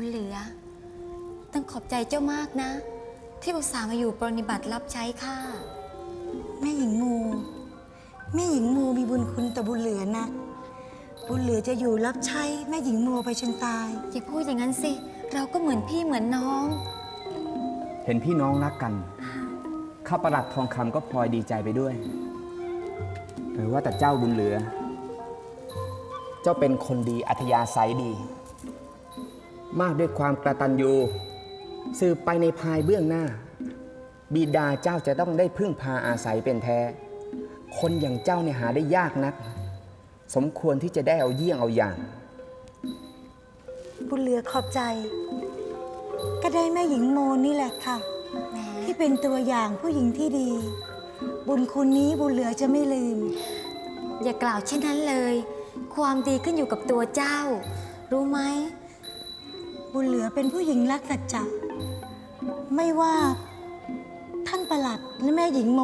บุญเหลือ ต้องขอบใจเจ้ามากนะ ที่อุตส่าห์มาอยู่ปรนนิบัติรับใช้ข้าแม่หญิงมูแม่หญิงมูมีบุญคุณต่อบุญเหลือนะ บุญเหลือจะอยู่รับใช้แม่หญิงมูไปจนตาย อย่าพูดอย่างนั้นสิ เราก็เหมือนพี่เหมือนน้อง เห็นพี่น้องรักกัน ข้าประหลัดทองคำก็พลอยดีใจไปด้วยหรือว่าแต่เจ้าบุญเหลือ เจ้าเป็นคนดีอัธยาศัยดี มากด้วยความกระตันยูสืบไปในภายเบื้องหน้า บิดาเจ้าจะต้องได้พึ่งพาอาศัยเป็นแท้ คนอย่างเจ้าเนี่ยหาได้ยากนัก สมควรที่จะได้เอาเยี่ยงเอาอย่าง บุญเหลือขอบใจ ก็ได้แม่หญิงโมนี่แหละค่ะ แหมที่เป็นตัวอย่างผู้หญิงที่ดี บุญคุณนี้บุญเหลือจะไม่ลืม อย่ากล่าวเช่นนั้นเลย ความดีขึ้นอยู่กับตัวเจ้า รู้ไหม บุญเหลือเป็นผู้หญิงรักสัจจะไม่ว่าท่านประหลัดและแม่หญิงโม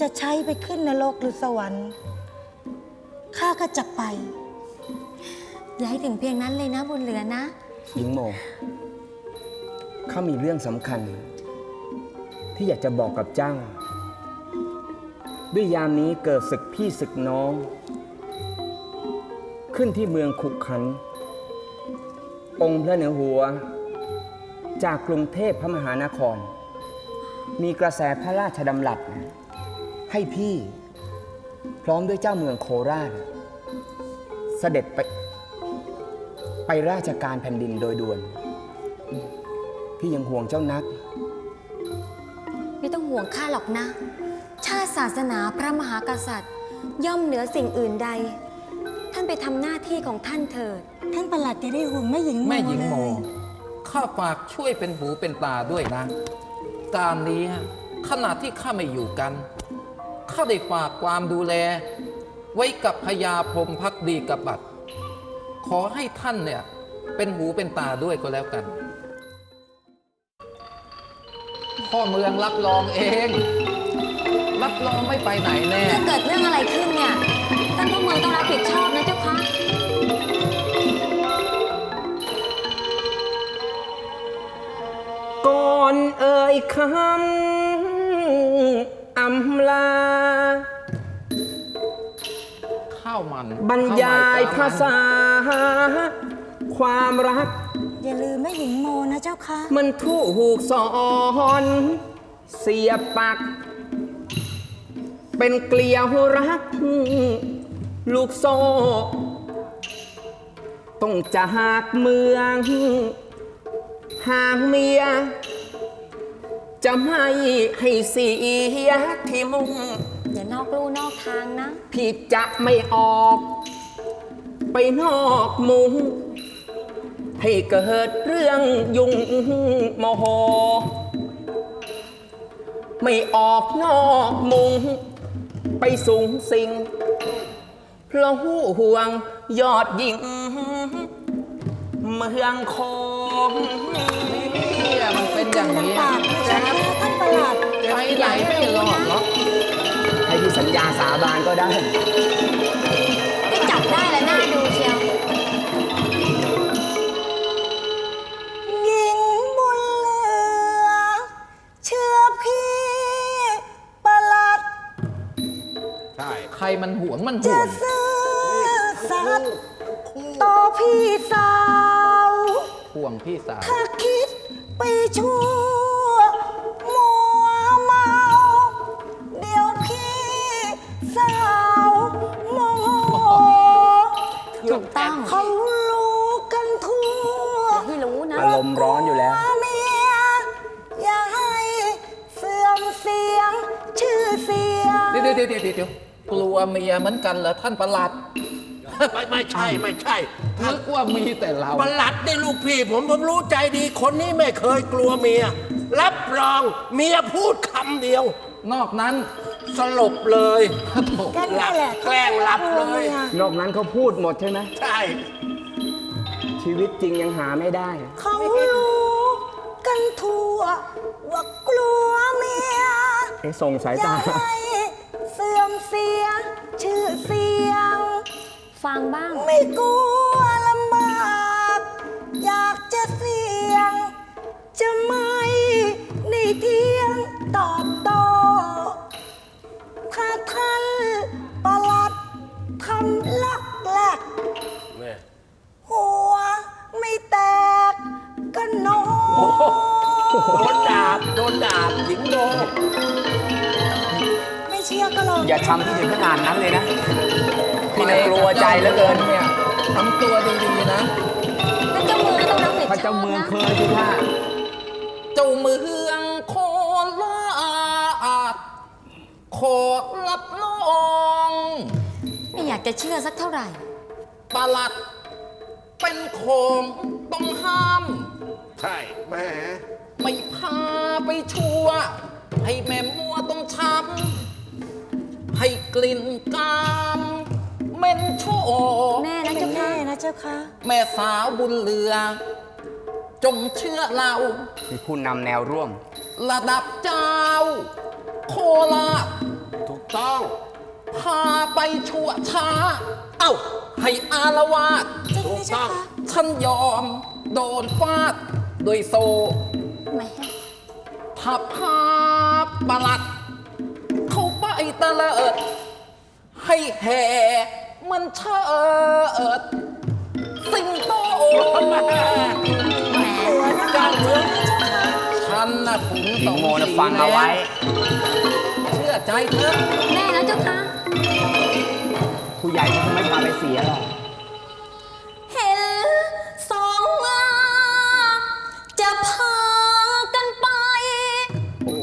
จะใช้ไปขึ้นนรกหรือสวรรค์ข้าก็จะไป อย่าให้ถึงเพียงนั้นเลยนะบุญเหลือนะ หญิงโมข้ามีเรื่องสำคัญ ที่อยากจะบอกกับเจ้า ด้วยยามนี้เกิดศึกพี่ศึกน้อง ขึ้นที่เมืองขุกขัน องค์พระเหนือหัว จากกรุงเทพพระมหานคร มีกระแสพระราชดำรัสให้พี่พร้อมด้วยเจ้าเมืองโคราช เสด็จไป ไปราชการแผ่นดินโดยด่วน พี่ยังห่วงเจ้านัก ไม่ต้องห่วงข้าหรอกนะ ชาติศาสนาพระมหากษัตริย์ ย่อมเหนือสิ่งอื่นใด ท่านไปทำหน้าที่ของท่านเถิด ท่านประหลัดจะได้ห่วงแม่หญิงโมแม่หญิงโม เลยข้าฝากช่วยเป็นหูเป็นตาด้วยนะ การนี้ฮะขณะที่ข้าไม่อยู่กัน ข้าได้ฝากความดูแล ไว้กับพญาพรหมพักดีกับบัตรขอให้ท่านเนี่ยเป็นหูเป็นตาด้วยก็แล้วกัน พ่อเมืองรับรองเอง รับรองไม่ไปไหนแน่ ถ้าเกิดเรื่องอะไรขึ้นเนี่ยท่านผู้เมืองต้องรับผิดชอบ อนเอ่ยคำอำลา ข้าวมันบรรยายข้วมันภาษา ความรัก อย่าลืมแม่หญิงโมนะเจ้าค่ะ มันถูกสอน เสียบปัก เป็นเกลียวรัก ลูกโซ่ต้องจากเมืองห่างเมีย จะไม่ให้เสียที่มุ่งอย่านอกลู่นอกทางนะ พี่จะไม่ออก ไปนอกมุงให้เกิดเรื่องยุ่งโมโห ไม่ออกนอกมุง ไปสูงสิงเพราะห่วงยอดยิง เมืองคง เนี่ยมันเป็นอย่างนี้ปากนะเจ้าค่ะท่านประหลัดไปไหนไม่รอดหรอกให้พี่สัญญาสาบานก็ได้ ก็จับได้แล้วน่าดูเชียว หญิงบุญเหลือ เชื่อพี่ประหลัดใช่ ใครมันห่วงมันห่จะวง ซื่อสัตย์ต่อพี่สาว ห่วงพี่สาว ถ้าคิดไป ชั่วมัวเมา เดี๋ยวพี่สาวโมโหถูกต้องเขารู้กันทั่วอย่าให้รู้นะ อารมณ์ร้อนอยู่แล้ว เมียอย่าให้เสื่อมเสียง ชื่อเสียง เดี๋ยวเดี๋ยวเดี๋ยวเดี๋ยวกลัวเมียเหมือนกันเหรอท่านประหลัด ไม่ไม่ใช่ไม่ใช่นึกว่ามีแต่เรา ประหลัดนี่ลูกพี่ผมผมรู้ใจดีคนนี้ไม่เคยกลัวเมีย รับรองเมียพูดคำเดียว นอกนั้นสลบเลยโถ่ก็นั่นแหละแกล้งหลับเลย นอกนั้นเขาพูดหมดใช่ไหมใช่ ชีวิตจริงยังหาไม่ได้ เขารู้กันทั่วว่ากลัวเมียเอ๊ะส่งสายอย่าตาให้เสื่อมเสียงชื่อเสียงังบ้าง ไม่กลัวลำบาก อยากจะเสี่ยง จะไม่ในเที่ยงตอบโตถ้าท่านประหลัดทำลักแหลกหัวไม่แตกก็นอน โดนดาบโดนดาบหญิงโดไม่เชื่อก็ลองอย่าทำที่ถึงขนาดนั้นเลยนะ พี่น่ากลัวใจเหลือเกินเนี่ยทำตัวดีๆนะท่านเจ้าเมืองก็ต้องรับผิดพระชเจ้าอบเมืองนะเคยที่ว่าเจ้าเมืองโคราชขอรับรองไม่อยากจะเชื่อสักเท่าไหร่ประหลัดเป็นของต้องห้าม ใช่แหม่ไม่พาไปชัว ให้แม่มัวต้องช้ำให้กลิ่นกาม เหม็นโชแม่นะไม่เจ้าค่ะแน่นะเจ้าค่ะแม่สาวบุญเรือ จงเชื่อเรา มีผู้นำแนวร่วม ระดับเจ้า โคราชถูกต้อง พาไปชั่วช้า เอ้า ให้อารวาสจริงไหมเจ้าค่ะฉันยอม โดนฟาดด้วยโซแม่ถ้าพาประหลัด เข้าไปตะเลิด ให้แห่ มันเชิดสิงโตแหมเจ้าเมืองฉันน่ะขุนหญิสงมโมนะศรีฟังเอาไว้ เชื่อใจเถอะแม่นะเจ้าค่ะผู้ใหญ่เขาคงไม่พาไปเสียหรอกเห็นสองมาจะพากันไป โอ้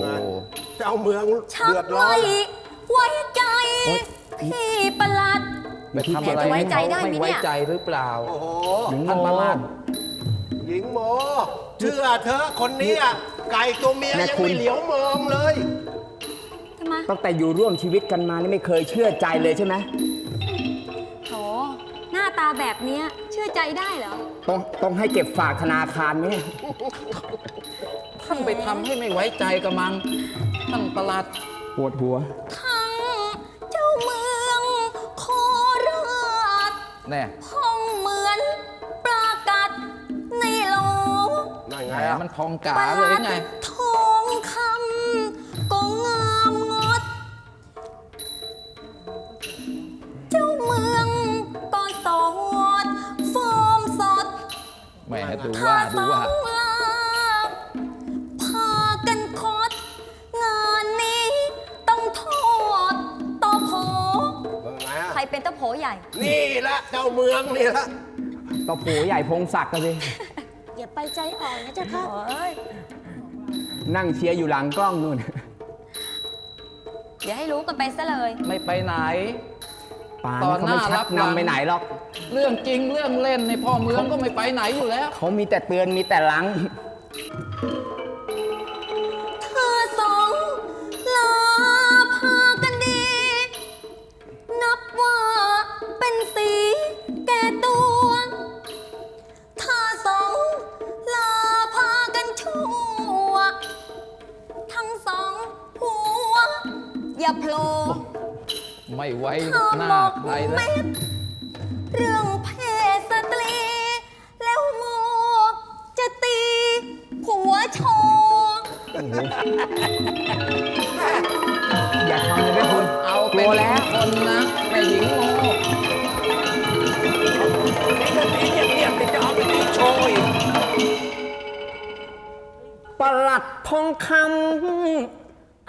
เจ้าเมืองชักเดือดร้อไว้นไว้ใจพี่ประหลัด ไปทำอะไรจะไว้ใจได้ไหมไม่ไว้เนี่ยใจหรือเปล่าโอ้โหหญิงโมท่านประหลัดหญิงโมเชื่อเธอะคนนี้อะไก่ตัวเมียแม่ยังคุณ ไม่เหลียวมองเลย ทำไมตั้งแต่อยู่ร่วมชีวิตกันมานี่ไม่เคยเชื่อใจเลยใช่ไหมโถหน้าตาแบบเนี้ยเชื่อใจได้เหรอ ต้องต้องให้เก็บฝากธนาคารไหมเนี่ยท่านไปทำให้ไม่ไว้ใจกับมังท่านประหลัดปวดหัวทั้ง แน่พองเหมือนปลากัดในโหลนั่นแหไงมอะมันพองกาประหเลยลัดไง ทองคำก็งามงด เจ้าเมืองก็สดฟอมสด แหมดูถ้าว่าสดูอว่า ง ผใหญ่ นี่ละเจ้าเมืองนี่ละต่อโผใหญ่พงศักดิ์กันสิอย่าไปใจอ่อนนะเจ้าค่ะนั่งเชียร์อยู่หลังกล้องนู่น เดี๋ยวให้รู้กันไปซะเลย ไม่ไปไหน ป่านตอนเขาหไม่น้าชัรักบหลังนำไปไหนหรอก เรื่องจริงเรื่องเล่นในพ่อเมืองก็ไม่ไปไหนอยู่แล้ว เขามีแต่เตือนมีแต่หลัง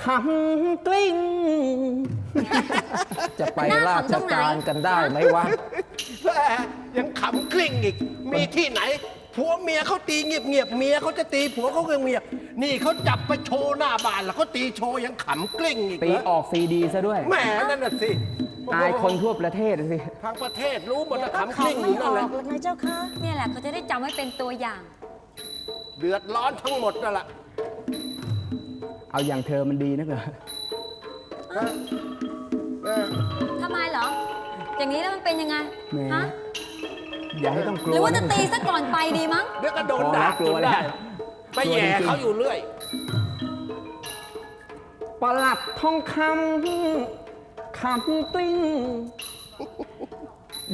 คำกลิ้ง จะไปราชการกันได้ไหมวะ แหมยังขำกลิ้งอีก มีที่ไหน ผัวเมียเขาตีเงียบเงียบๆเมียเขาจะตีผัวเขาเงียบๆนี่เขาจับไปโชว์หน้าบ้านแล้วเขาตีโชว์ยังขำกลิ้งอีกตีเหรออกซีดีซะด้วย แหมนั่นน่ะสิอายคนทั่วประเทศสิ ทางประเทศรู้หมดเดี๋ยนะวก็ขำกลิ้งขำอไม่ยู่อนั่นแหละอกหรอกนะเจ้าค่ะ เนี่ยแหละเขาจะได้จำไว้เป็นตัวอย่าง เดือดร้อนทั้งหมดนั่นแหละ เอาอย่างเธอมันดีนะเหรอเออทำไมเหรอ อย่างนี้แล้วมันเป็นยังไง แหมฮะ อย่าให้ต้องกหลัรือวว่าจะนะตีซะก่อนไปดีมั้ง เดี๋ยวก็โดนด่าพอแล้วกลัวจนได้แล้วไปแย่เขาอยู่เรื่อย ประหลัดทองคำคำกลิ้ง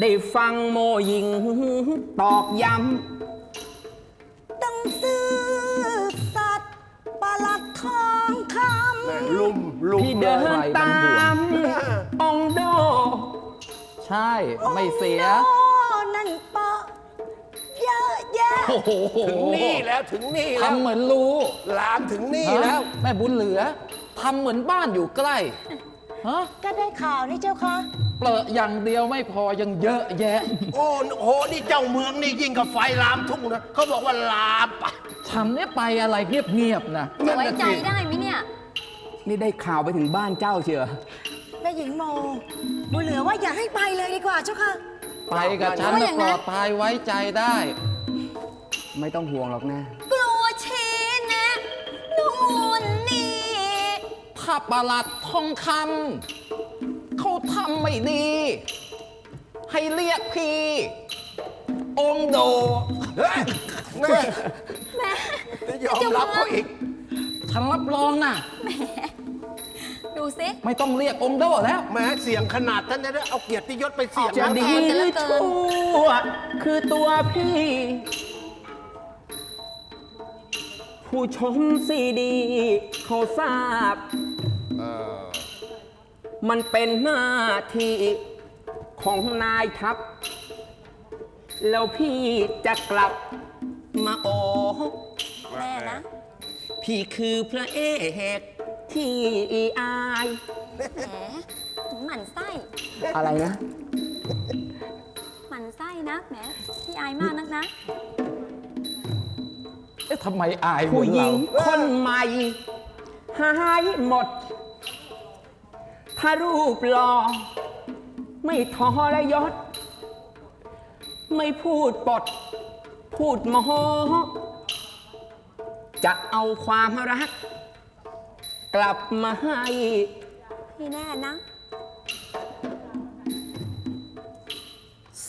ได้ฟังโมหญิง ตอกย้ำ พี่เดินตามองค์โด ใช่ ไม่เสียโอ้นั่นเปาะเยอะแยะโอ้โหถึงนี่แล้วถึงนี่แล้วทำเหมือนรู้ลามถึงนี่แล้วฮะแม่บุญเหลือทำเหมือนบ้านอยู่ใกล้ฮะก็ได้ข่าวนี่เจ้าคะเปลอะอย่างเดียวไม่พอยังเยอะแยะ โอ้โห นี่เจ้าเมืองนี่ยิ่งกับไฟลามทุ่งนะเขาบอกว่าลามไปฉันเนี่ยไปอะไรเงียบๆนะจะไว้ใจได้ไหมเนี่ย นี่ได้ข่าวไปถึงบ้านเจ้าเชียวแม่หญิงโมบุญเหลือว่าอย่าให้ไปเลยดีกว่าเจ้าค่ะ ไปกับฉันว่าอน่ะย่างปนั้ลนอดภัยไว้ใจได้ ไม่ต้องห่วงหรอกนะ กลัวเชนะนู่นนี่ถ้าประหลัดทองคำเขาทำไม่ดี ให้เรียกพี่ องค์โดเฮ้ยแม่จะยอมรับเขาอีกฉันรับรองนะ ดูสิไม่ต้องเรียกองค์โดแล้วแม้เสียงขนาดนั้นนะเอาเกียรติยศไปเสี่ยงจะนะดีแทนกันเหลือเกินชั่วคือตัวพี่ ผู้ชมซีดี เขาทราบมันเป็นหน้าที่ของนายทัพ แล้วพี่จะกลับมาโอแน่นะ พี่คือพระเอก ที่อายแหมหมั่นไส้อะไรนะ หมั่นไส้นะแหมพี่อายมากนักนะเอ๊ะทำไมอายเหมืผู้อนหญิเรางคนใหม่หายหมด ถ้ารูปหล่อไม่ทรยศ ไม่พูดปด พูดโมโหจะเอาความรัก กลับมาให้ พี่แน่นะ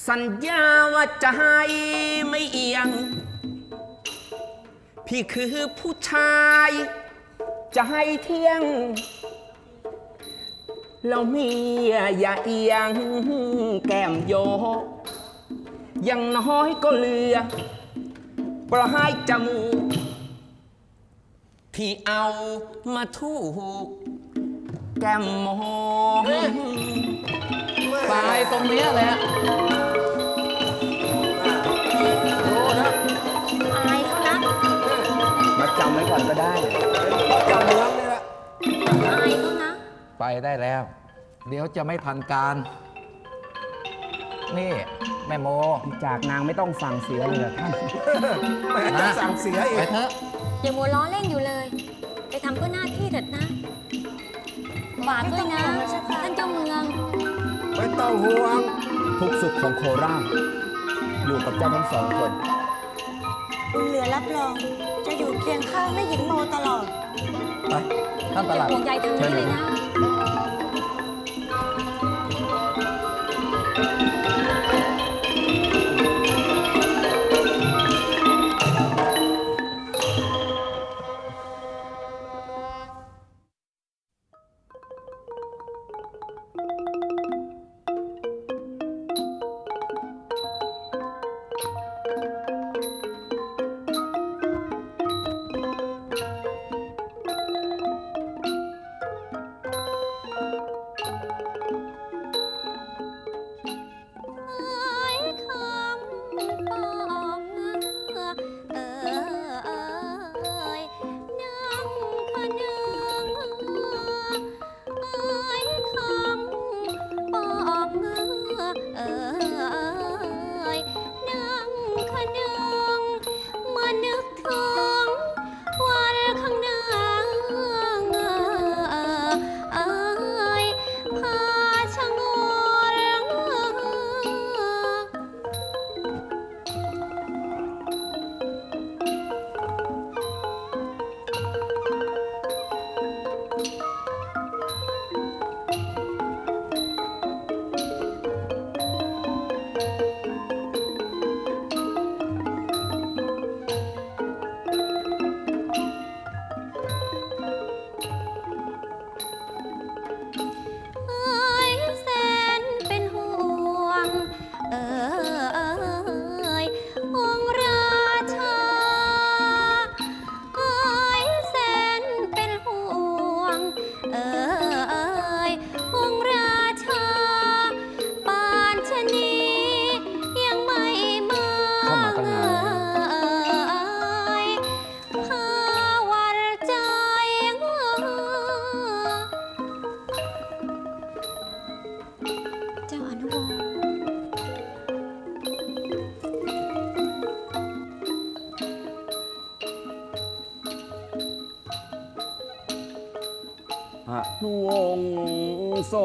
สัญญาว่าจะให้ไม่เอียง พี่คือผู้ชาย จะให้เที่ยง เราเมียอย่าเอียง แก้มโยกอยังน้อยก็เหลือปลายจมูก พี่เอามาทูกแก้มมองตายตรงเนี้ยแหละอายเขานะมาจำไว้ก่อนก็ได้เจ้าเมืองนี่แหละอายเขานะ ไปได้แล้ว เดี๋ยวจะไม่ทันการ นี่ แม่โม จากนางไม่ต้องฟังเสียเลยเหรอท่านแม่จะสั่งเสียอีไปก เถอะอ ย่ามัวล้อเล่นอยู่เลย ไปทำเพื่อหน้าที่เถิดนะฝากด้วยนะท่านเจ้าเมือง ไม่ต้องห่วง ทุกสุขของโคราชอยู่กับเจ้าทั้งสองคน บุญเหลือรับรอง จะอยู่เคียงข้างแม่หญิงโมตลอด ไปท่านประอหย่าลัด ห่วงใยทางนี้เลยนะ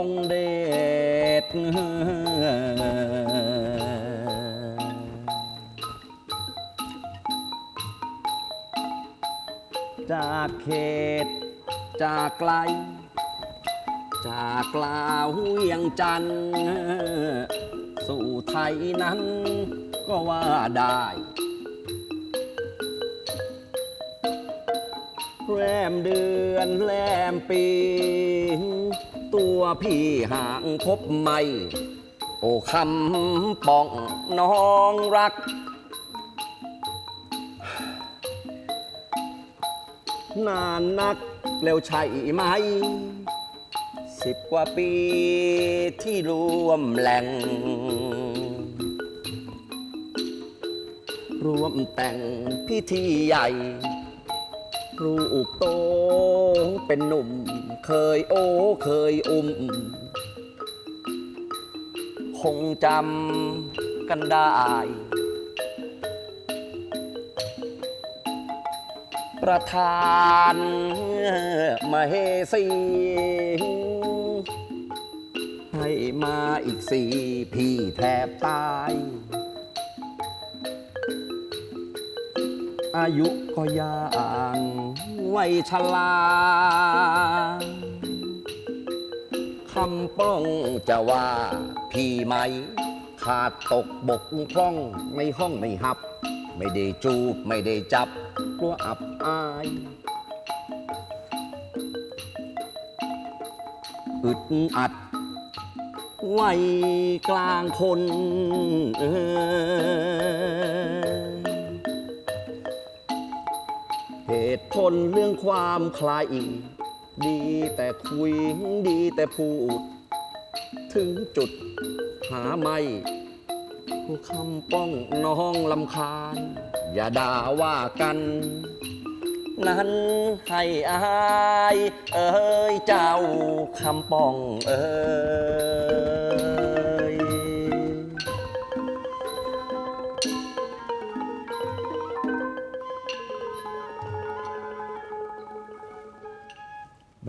งเดชจากเขต จากไกล จากลาวเวียงจันทร์สู่ไทยนั้นก็ว่าได้แรมเดือนแรมปี ตัวพี่ห่างพบไม่ โอ้คำป้องน้องรัก นานนักแล้วใช่ไหม สิบกว่าปีที่รวมแหล่ง รวมแต่งพิธีใหญ่ รูปโต เป็นหนุ่ม เคยโอ้เคยอุ้ม คงจำกันได้ ประธานมาเฮสีให้มาอีกสี่พี่แทบตาย อายุก็ยาง วัยชราคำป้องจะว่าพี่ไหม ขาดตกบกพร่องไม่ห้องไม่หับ ไม่ได้จูบไม่ได้จับกลัวอับอายอึดอัดไว้กลางคนเอ่ย เหตุผลเรื่องความคลายอิง ดีแต่คุยดีแต่พูด ถึงจุดหาไม่ผู้คำป้องน้องลำคาญ อย่าด่าว่ากัน นั้นให้อาย เอ้ยเจ้าคำป้องเอ้ย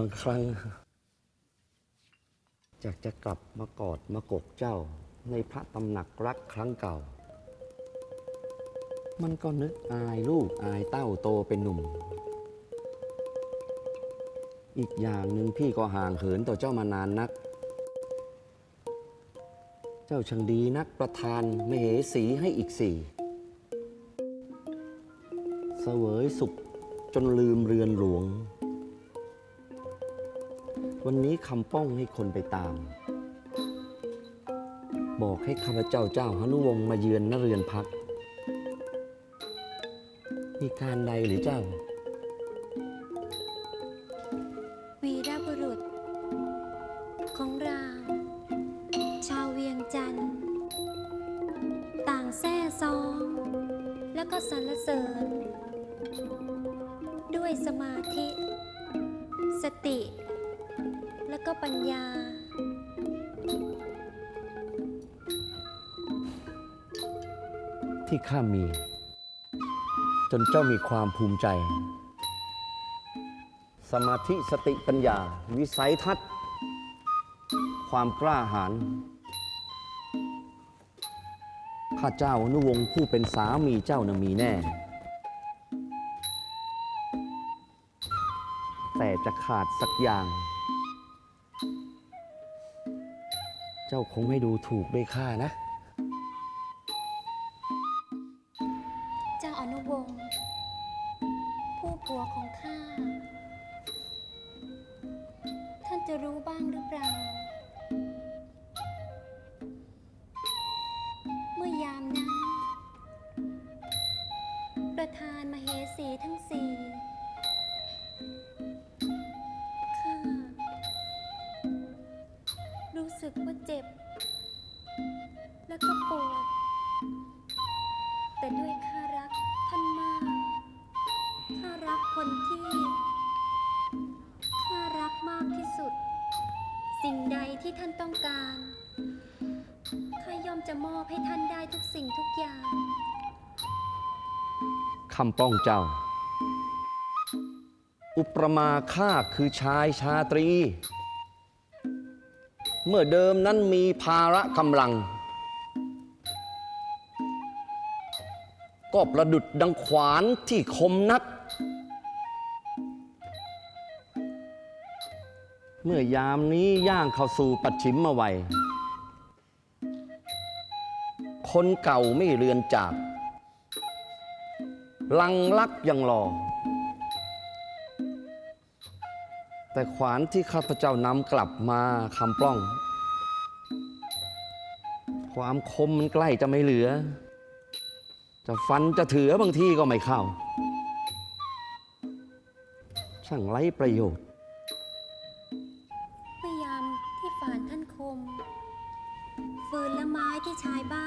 างครั้งอยากจะกลับมากอดมากกเจ้าในพระตำหนักรักครั้งเก่า มันก็นึกอายลูกอายเต้าโตเป็นหนุ่ม อีกอย่างหนึ่งพี่ก็ห่างเหินต่อเจ้ามานานนัก เจ้าช่างดีนักประทานมเหสีให้อีกสี่เสวยสุขจนลืมเรือนหลวง วันนี้คำป้องให้คนไปตาม บอกให้ข้าพเจ้าเจ้าหนุวงศ์มาเยือนนเรือนพัก มีการใดหรือเจ้า วีรบุรุษ ของราม ชาวเวียงจันทร์ ต่างแซ่ซอง แล้วก็สรรเสริญ ด้วยสมาธิ สติ แล้วก็ปัญญา ที่ข้ามี จนเจ้ามีความภูมิใจ สมาธิสติปัญญา วิสัยทัศน์ ความกล้าหาญข้าเจ้าอนุวงศ์ผู้เป็นสามีเจ้านะมีแน่ แต่จะขาดสักอย่าง เจ้าคงไม่ดูถูกด้วยข้านะ เจ้าอนุวงศ์ผู้ผัวของข้า ท่านจะรู้บ้างหรือเปล่า เมื่อยามนั้นประธานมเหสีทั้งสี่ อย่าง คำป้องเจ้า อุปมาข้าคือชายชาตรี เมื่อเดิมนั้นมีภาระกำลัง ก็ประดุดดังขวานที่คมนัก เมื่อยามนี้ย่างเข้าสู่ปัจฉิมมาไวย คนเก่าไม่เรือนจาก ลังลักยังรอ แต่ขวานที่ข้าพเจ้านำกลับมาคำปล้อง ความคมมันใกล้จะไม่เหลือ จะฟันจะเถือบางทีก็ไม่เข้า ช่างไร้ประโยชน์พยายามที่ฝานท่านคม ฟืนและไม้ที่ชายบ้าน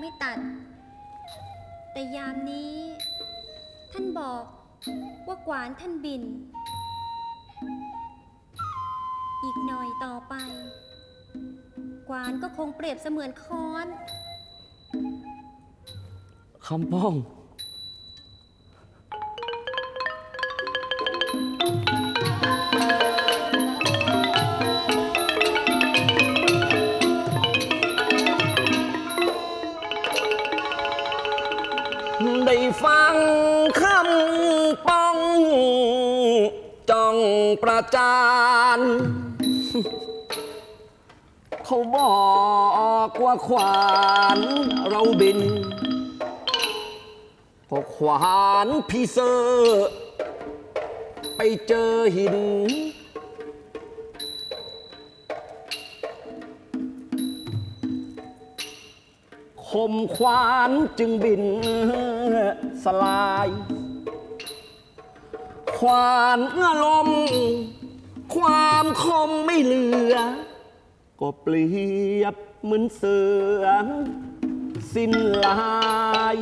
ไม่ตัด แต่ยามนี้ ท่านบอกว่ากวานท่านบิน อีกหน่อยต่อไป กวานก็คงเปรียบเสมือนค้อน คำป้อง ขังคำป้องจ้องประจานเขาบอกว่าขวานเราบินพอขวานพี่เซอร์ ไปเจอหิน คมควานจึงบินสลาย ควานอารมณ์ความคมไม่เหลือ ก็เปรียบเหมือนเสือ สิ้นลาย